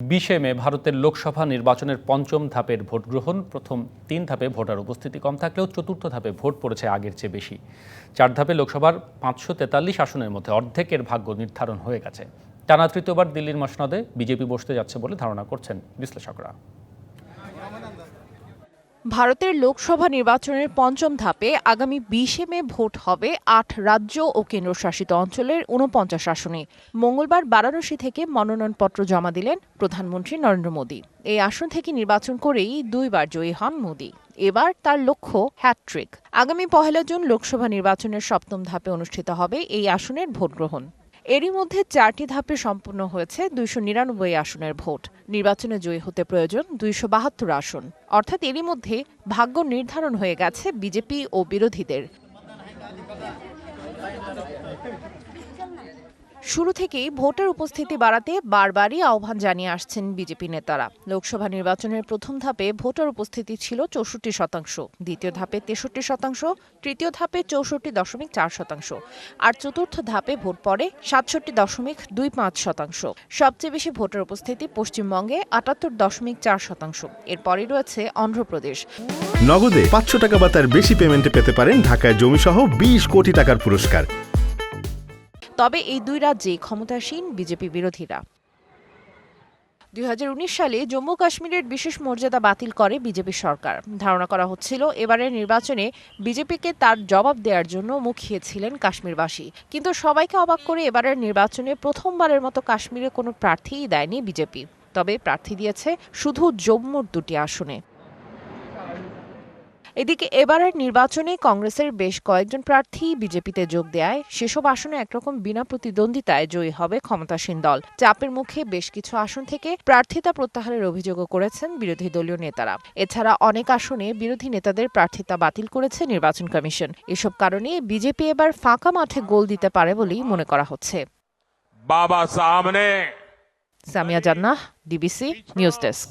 বিশে মে ভারতের লোকসভা নির্বাচনের পঞ্চম ধাপের ভোট গ্রহণ। প্রথম তিন ধাপে ভোটার উপস্থিতি কম থাকলেও চতুর্থ ধাপে ভোট পড়েছে আগের চেয়ে বেশি। চার ধাপে লোকসভার পাঁচশো তেতাল্লিশ আসনের মধ্যে অর্ধেকের ভাগ্য নির্ধারণ হয়ে গেছে। টানা তৃতীয়বার দিল্লির মসনদে বিজেপি বসতে যাচ্ছে বলে ধারণা করছেন বিশ্লেষকরা। ভারতের লোকসভা নির্বাচনের পঞ্চম ধাপে আগামী বিশে মে ভোট হবে আট রাজ্য ও কেন্দ্রশাসিত অঞ্চলের ঊনপঞ্চাশ আসনে। মঙ্গলবার বারাণসী থেকে মনোনয়নপত্র জমা দিলেন প্রধানমন্ত্রী নরেন্দ্র মোদী। এই আসন থেকে নির্বাচন করেই দুইবার জয়ী হন মোদী। এবার তার লক্ষ্য হ্যাটট্রিক। আগামী পহেলা জুন লোকসভা নির্বাচনের সপ্তম ধাপে অনুষ্ঠিত হবে এই আসনের ভোট গ্রহণ এরই মধ্যে চারটি ধাপে সম্পূর্ণ হয়েছে দুইশো নিরানব্বই আসনের ভোট। নির্বাচনে জয়ী হতে প্রয়োজন দুইশো বাহাত্তর আসন। অর্থাৎ এরই মধ্যে ভাগ্য নির্ধারণ হয়ে গেছে বিজেপি ও বিরোধীদের। শুরু থেকেই ভোটার উপস্থিতি বাড়াতে বারবারই আহ্বান জানিয়ে আসছেন বিজেপি নেতারা। লোকসভা নির্বাচনের প্রথম ধাপে ভোটার উপস্থিতি ছিল চৌষট্টি শতাংশ, দ্বিতীয় ধাপে তেষট্টি শতাংশ, তৃতীয় ধাপে চৌষট্টি দশমিক চার শতাংশ, আর চতুর্থ ধাপে ভোট পড়ে সাতষট্টি দশমিক দুই পাঁচ শতাংশ। সবচেয়ে বেশি ভোটার উপস্থিতি পশ্চিমবঙ্গে আটাত্তর দশমিক চার শতাংশ। এরপরই রয়েছে অন্ধ্রপ্রদেশ। নগদে পাঁচশো টাকা বা তার বেশি পেমেন্টে পেতে পারেন ঢাকায় জমিসহ বিশ কোটি টাকার পুরস্কার। তবে এই দুই রাজ্যেই ক্ষমতাসীন বিজেপি বিরোধীরা। দুই হাজার উনিশ সালে জম্মু কাশ্মীরের বিশেষ মর্যাদা বাতিল করে বিজেপি সরকার। ধারণা করা হচ্ছিল এবারের নির্বাচনে বিজেপিকে তার জবাব দেওয়ার জন্য মুখিয়েছিলেন কাশ্মীরবাসী। কিন্তু সবাইকে অবাক করে এবারের নির্বাচনে প্রথমবারের মতো কাশ্মীরে কোনো প্রার্থীই দেয়নি বিজেপি। তবে প্রার্থী দিয়েছে শুধু জম্মুর দুটি আসনে। এদিকে এবারের নির্বাচনে কংগ্রেসের বেশ কয়েকজন প্রার্থী বিজেপিতে যোগ দেয় সেসব আসনে একরকম বিনা প্রতিদ্বন্দ্বিতায় জয়ী হবে ক্ষমতাসীন দল। চাপের মুখে বেশ কিছু আসন থেকে প্রার্থিতা প্রত্যাহারের অভিযোগও করেছেন বিরোধী দলীয় নেতারা। এছাড়া অনেক আসনে বিরোধী নেতাদের প্রার্থিতা বাতিল করেছে নির্বাচন কমিশন। এসব কারণে বিজেপি এবার ফাঁকা মাঠে গোল দিতে পারে বলেই মনে করা হচ্ছে। বাবা সামনে। সামিয়া জান্নাহ ডিবিসি নিউজ ডেস্ক।